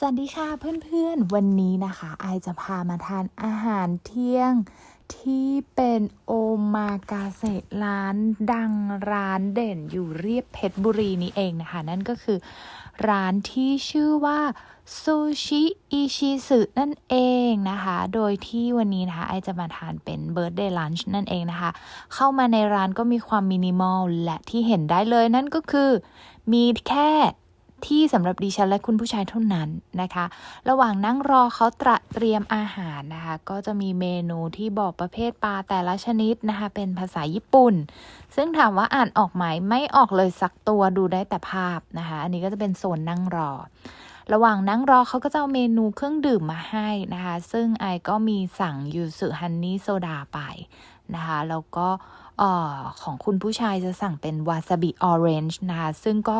สวัสดีค่ะเพื่อนๆ วันนี้นะคะไอจะพามาทานอาหารเที่ยงที่เป็นโอมากาเสะร้านดังร้านเด่นอยู่เรียบเพชรบุรีนี่เองนะคะ นั่นก็คือร้านที่ชื่อว่าซูชิอิชิสึนั่นเองนะคะ โดยที่วันนี้นะคะไอจะมาทานเป็นเบิร์ d เดย์ลันช์นั่นเองนะคะ เข้ามาในร้านก็มีความมินิมอลและที่เห็นได้เลยนั่นก็คือ มีแค่ ที่สำหรับดิฉันและคุณผู้ชายเท่านั้นนะคะ ระหว่างนั่งรอเขาตระเตรียมอาหารนะคะ ก็จะมีเมนูที่บอกประเภทปลาแต่ละชนิดนะคะ เป็นภาษาญี่ปุ่น ซึ่งถามว่าอ่านออกไหมไม่ออกเลยสักตัวดูได้แต่ภาพนะคะ อันนี้ก็จะเป็นโซนนั่งรอ ระหว่างนั่งรอเขาก็จะเอาเมนูเครื่องดื่มมาให้นะคะ ซึ่งไอก็มีสั่งยูสุฮันนี่โซดาไป นะคะแล้วก็ของคุณผู้ชายจะสั่งเป็นวาซาบิออเรนจ์นะคะซึ่งก็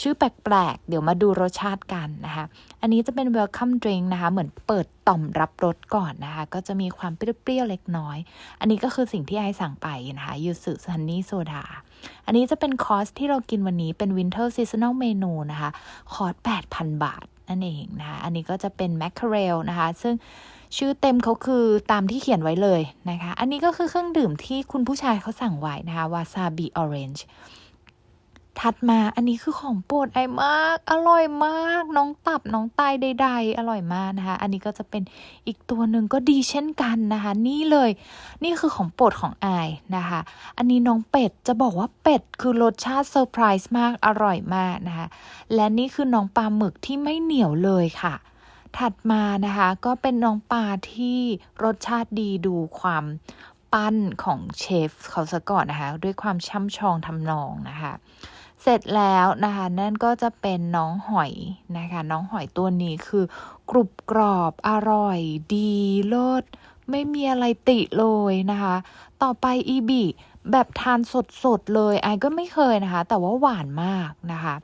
ชื่อแปลกๆ เดี๋ยวมาดูรสชาติกันนะคะอันนี้จะเป็น welcome drink นะคะเหมือนเปิดต่อมรับรสก่อนนะคะก็จะมีความเปรี้ยวๆเล็กน้อย อันนี้ก็คือสิ่งที่ไอสั่งไปนะคะยูสุฮันนี่โซดาอันนี้จะเป็นคอร์สที่เรากินวันนี้เป็น winter seasonal menu นะคะคอร์ส8,000 บาทนั่นเองนะคะอันนี้ก็จะเป็น mackerel นะคะซึ่ง ชื่อเต็มเขาคือตามที่เขียนไว้เลยนะคะ อันนี้ก็คือเครื่องดื่มที่คุณผู้ชายเขาสั่งไว้นะคะ wasabi orange ถัดมาอันนี้คือของโปรดไอมาก อร่อยมาก น้องตับน้องไตใด ๆ อร่อยมากนะคะ อันนี้ก็จะเป็นอีกตัวหนึ่งก็ดีเช่นกันนะคะ นี่เลย นี่คือของโปรดของไอนะคะ อันนี้น้องเป็ดจะบอกว่าเป็ดคือรสชาติเซอร์ไพรส์มากอร่อยมากนะคะ และนี่คือน้องปลาหมึกที่ไม่เหนียวเลยค่ะ ถัดมานะคะก็เป็นน้องปลาที่รสชาติดีดูความปั้นของเชฟเขาซะก่อนนะคะ ด้วยความช่ำชองทำนองนะคะ เสร็จแล้วนะคะนั่นก็จะเป็นน้องหอยนะคะ น้องหอยตัวนี้คือกรุบกรอบอร่อยดีเลิศไม่มีอะไรติเลยนะคะ ต่อไปอีบีแบบทานสดๆเลยไอก็ไม่เคยนะคะ แต่ว่าหวานมากนะคะ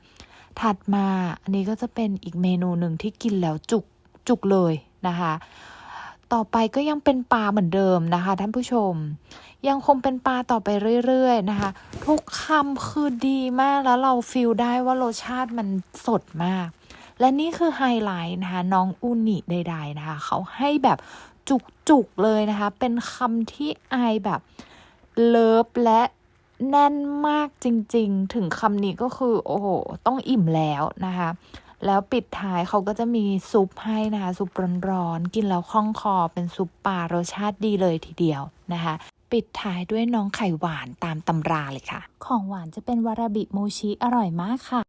ถัดมาอันนี้ก็จะเป็นอีกเมนูหนึ่งที่กินแล้วจุก จุกเลยนะคะ ต่อไปก็ยังเป็นปลาเหมือนเดิมนะคะท่านผู้ชม ยังคงเป็นปลาต่อไปเรื่อยๆนะคะ ทุกคำคือดีมากแล้วเราฟีลได้ว่ารสชาติมันสดมาก และนี่คือไฮไลท์นะคะน้องอูนิใดๆนะคะ เขาให้แบบจุกๆเลยนะคะ เป็นคำที่ไอแบบเลิฟและแน่นมากจริงๆ ถึงคำนี้ก็คือ โอ้โห ต้องอิ่มแล้วนะคะ แล้วปิดท้ายเขาก็จะมีซุปให้นะคะซุปร้อนๆกินแล้วคล่องคอเป็นซุปปลารสชาติดีเลยทีเดียวนะคะปิดท้ายด้วยน้องไข่หวานตามตำราเลยค่ะ ของหวานจะเป็นวาราบิโมชิอร่อยมากค่ะ